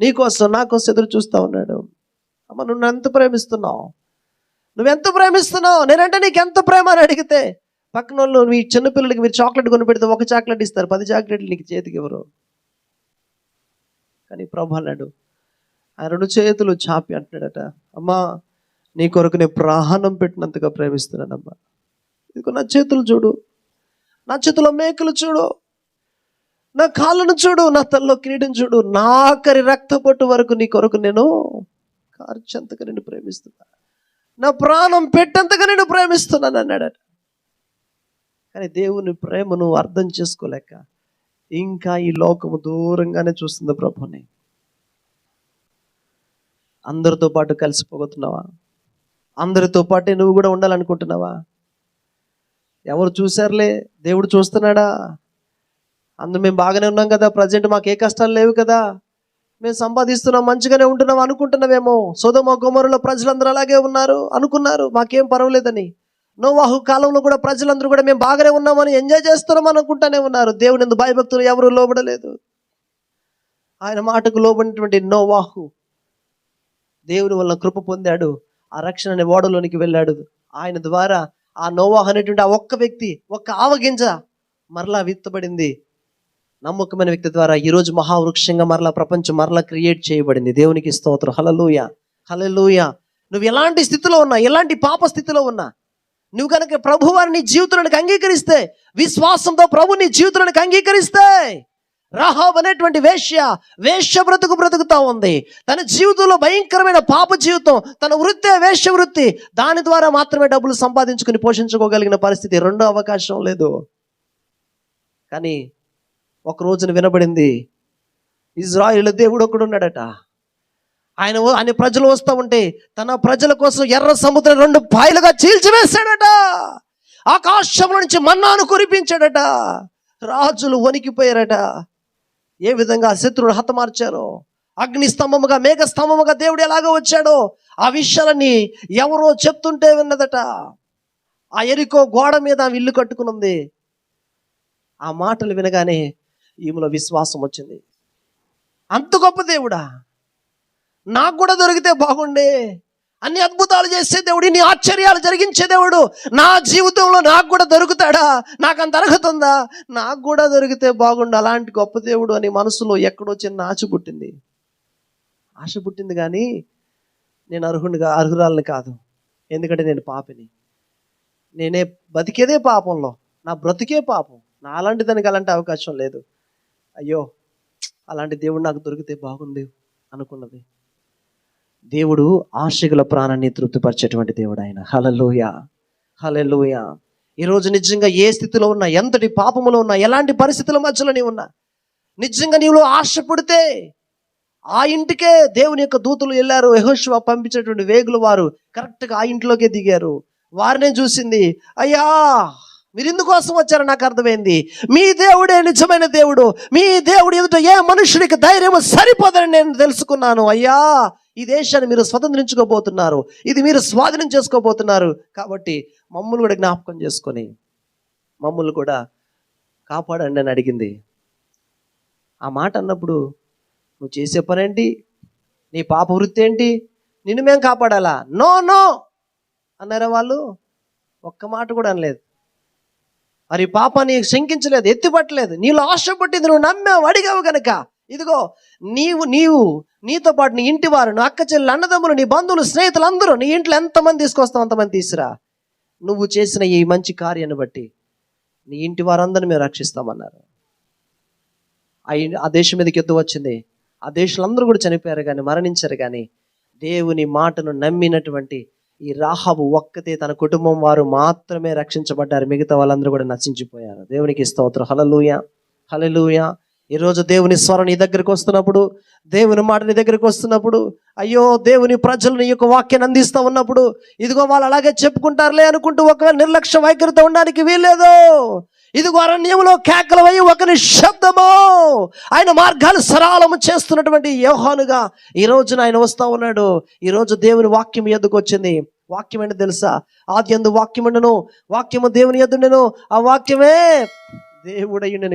నీకోసం నా కోసం ఎదురు చూస్తూ ఉన్నాడు. అమ్మ నువ్వు ఎంత ప్రేమిస్తున్నావు? నువ్వెంత ప్రేమిస్తున్నావు? నేనంటే నీకు ఎంత ప్రేమ? అని అడిగితే పక్కన వాళ్ళు మీ చిన్నపిల్లలకి మీరు చాక్లెట్ కొని పెడితే ఒక చాక్లెట్ ఇస్తారు. పది చాక్లెట్లు నీకు చేతికి ఇవ్వరు. కానీ ప్రభు అన్నాడు ఆ రెండు చేతులు చాపి అంటున్నాడట. అమ్మా నీ కొరకు నేను ప్రాణం పెట్టినంతగా ప్రేమిస్తున్నానమ్మా. ఇదిగో నా చేతులు చూడు. నా చేతిలో మేకలు చూడు. నా కాళ్ళను చూడు నా తల్లో కిరీటం చూడు నా ఆఖరి రక్తపొట్టు వరకు నీ కొరకు నేను కార్చంతగా నేను ప్రేమిస్తున్నా. నా ప్రాణం పెట్టంతగా నేను ప్రేమిస్తున్నాను అన్నాడట కానీ దేవుని ప్రేమను అర్థం చేసుకోలేక ఇంకా ఈ లోకము దూరంగానే చూస్తుంది ప్రభుని. అందరితో పాటు కలిసిపోతున్నావా అందరితో పాటే నువ్వు కూడా ఉండాలనుకుంటున్నావా? ఎవరు చూశారులే? దేవుడు చూస్తున్నాడా? అందులో మేము బాగానే ఉన్నాం కదా ప్రజెంట్ మాకు ఏ కష్టాలు లేవు కదా. మేము సంపాదిస్తున్నాం మంచిగానే ఉంటున్నాం అనుకుంటున్నామేమో సోదమ గుమరులో ప్రజలందరూ అలాగే ఉన్నారు అనుకున్నారు మాకేం పర్వాలేదని. నోవాహు కాలంలో కూడా ప్రజలందరూ కూడా మేము బాగానే ఉన్నామని ఎంజాయ్ చేస్తున్నాం అనుకుంటానే ఉన్నారు. దేవుని ఎందు భయభక్తులు ఎవరు లోబడలేదు. ఆయన మాటకు లోబడినటువంటి నోవాహు దేవుని వల్ల కృప పొందాడు ఆ రక్షణ అనే ఓడలోనికి వెళ్ళాడు. ఆయన ద్వారా ఆ నోవాహు అనేటువంటి ఆ ఒక్క వ్యక్తి ఒక్క ఆవగింజ మరలా విత్తబడింది నమ్మకమైన వ్యక్తి ద్వారా ఈరోజు మహావృక్షంగా మరలా ప్రపంచం మరలా క్రియేట్ చేయబడింది. దేవునికి స్తోత్రం. హలలుయ హలలుయ నువ్వు ఎలాంటి స్థితిలో ఉన్నా ఎలాంటి పాప స్థితిలో ఉన్నా నువ్వు కనుక ప్రభు వారిని జీవితానికి అంగీకరిస్తే విశ్వాసంతో ప్రభు నీ జీవితానికి అంగీకరిస్తే రాహాబ్ అనేటువంటి వేశ్య వేశ్య బ్రతుకు బ్రతుకుతా ఉంది. తన జీవితంలో భయంకరమైన పాప జీవితం తన వృత్తే వేశ్య వృత్తి దాని ద్వారా మాత్రమే డబ్బులు సంపాదించుకుని పోషించుకోగలిగిన పరిస్థితి రెండో అవకాశం లేదు. కానీ ఒక రోజున వినబడింది ఇజ్రాయిల్ దేవుడు ఒకడు ఉన్నాడట. ఆయన ఆయన ప్రజలు వస్తూ ఉంటే తన ప్రజల కోసం ఎర్ర సముద్రం రెండు పాయలుగా చీల్చివేశాడట. ఆకాశం నుంచి మన్నాను కురిపించాడట. రాజులు వణికిపోయారట. ఏ విధంగా శత్రువులు హతమార్చారో అగ్ని స్తంభముగా మేఘ స్తంభముగా దేవుడు ఎలాగో వచ్చాడో ఆ విషయాలని ఎవరో చెప్తుంటే విన్నదట. ఆ ఎరికో గోడ మీద ఆమె ఇల్లు కట్టుకునుంది. ఆ మాటలు వినగానే ఈమెలో విశ్వాసం వచ్చింది. అంత గొప్ప దేవుడా? నాకు కూడా దొరికితే బాగుండే. అన్ని అద్భుతాలు చేసే దేవుడు ఇన్ని ఆశ్చర్యాలు జరిగించే దేవుడు. నా జీవితంలో నాకు కూడా దొరుకుతాడా? నాకు అంత అర్హత ఉందా? నాకు కూడా దొరికితే బాగుండు. అలాంటి గొప్ప దేవుడు అని మనసులో ఎక్కడో చిన్న ఆశ పుట్టింది. ఆశ పుట్టింది కానీ నేను అర్హునిగా అర్హురాలని కాదు. ఎందుకంటే నేను పాపిని. నేనే బతికేదే పాపంలో. నా బ్రతికే పాపం. నా అలాంటిదానికి అలాంటి అవకాశం లేదు. అయ్యో అలాంటి దేవుడు నాకు దొరికితే బాగుంది అనుకున్నది. దేవుడు ఆశగల ప్రాణాన్ని తృప్తిపరిచేటువంటి దేవుడు ఆయన. హలలోయ హలలోయ ఈరోజు నిజంగా ఏ స్థితిలో ఉన్నా ఎంతటి పాపములో ఉన్నా ఎలాంటి పరిస్థితుల మధ్యలో నీవు ఉన్నా నిజంగా నీవులో ఆశ పుడితే ఆ ఇంటికే దేవుని యొక్క దూతలు వెళ్ళారు. యహోశివ పంపించినటువంటి వేగులు వారు కరెక్ట్గా ఆ ఇంట్లోకే దిగారు. వారినే చూసింది అయ్యా! మీరు ఇందుకోసం వచ్చారో నాకు అర్థమైంది. మీ దేవుడే నిజమైన దేవుడు. మీ దేవుడు ఎదుట ఏ మనుషుడికి ధైర్యం సరిపోదని నేను తెలుసుకున్నాను. అయ్యా ఈ దేశాన్ని మీరు స్వతంత్రించుకోబోతున్నారు. ఇది మీరు స్వాధీనం చేసుకోబోతున్నారు. కాబట్టి మమ్మల్ని కూడా జ్ఞాపకం చేసుకొని మమ్మల్ని కూడా కాపాడండి అని అడిగింది. ఆ మాట అన్నప్పుడు నువ్వు చేసే పనేంటి? నీ పాప వృత్తి ఏంటి? నిన్ను మేము కాపాడాలా? No no! అన్నారా వాళ్ళు. ఒక్క మాట కూడా అనలేదు. మరి పాపాన్ని శంకించలేదు ఎత్తిపట్టలేదు. నీలో ఆశ పట్టింది నువ్వు నమ్మావు అడిగావు కనుక ఇదిగో నీవు నీవు నీతో పాటు నీ ఇంటి వారు నీ అక్క చెల్లెలు అన్నదమ్ములు నీ బంధువులు స్నేహితులు అందరూ నీ ఇంట్లో ఎంతమంది తీసుకొస్తావు అంతమంది తీసురా. నువ్వు చేసిన ఈ మంచి కార్యాన్ని బట్టి నీ ఇంటి వారందరిని మేము రక్షిస్తామన్నారు. ఆ దేశం మీదకి ఎత్తు వచ్చింది. ఆ దేశంలో అందరూ కూడా చనిపోయారు కానీ మరణించారు కానీ దేవుని మాటను నమ్మినటువంటి ఈ రాహబు ఒక్కతే తన కుటుంబం వారు మాత్రమే రక్షించబడ్డారు. మిగతా వాళ్ళందరూ కూడా నశించిపోయారు. దేవునికి స్తోత్రం. హలలుయ హలలుయ ఈరోజు దేవుని స్వరం నీ దగ్గరికి వస్తున్నప్పుడు దేవుని మాట నీ దగ్గరికి వస్తున్నప్పుడు అయ్యో దేవుని ప్రజలు నీ యొక్క వాక్యాన్ని అందిస్తూ ఉన్నప్పుడు ఇదిగో వాళ్ళు అలాగే చెప్పుకుంటారులే అనుకుంటూ ఒకవేళ నిర్లక్ష్య వైఖరితో ఉండడానికి వీల్లేదు. ఇదిగో అరణ్యంలో కేకలవై ఒక ఒకని శబ్దము ఆయన మార్గాలు సరళము చేస్తున్నటువంటి యోహానుగా ఈ రోజున ఆయన వస్తా ఉన్నాడు. ఈ రోజు దేవుని వాక్యం ఎద్దుకు వచ్చింది. వాక్యం ఏంటో తెలుసా? ఆది ఎందు వాక్యం ఉండను వాక్యము దేవుని ఎద్దుండెను. ఆ వాక్యమే దేవుడయ్యుండెను.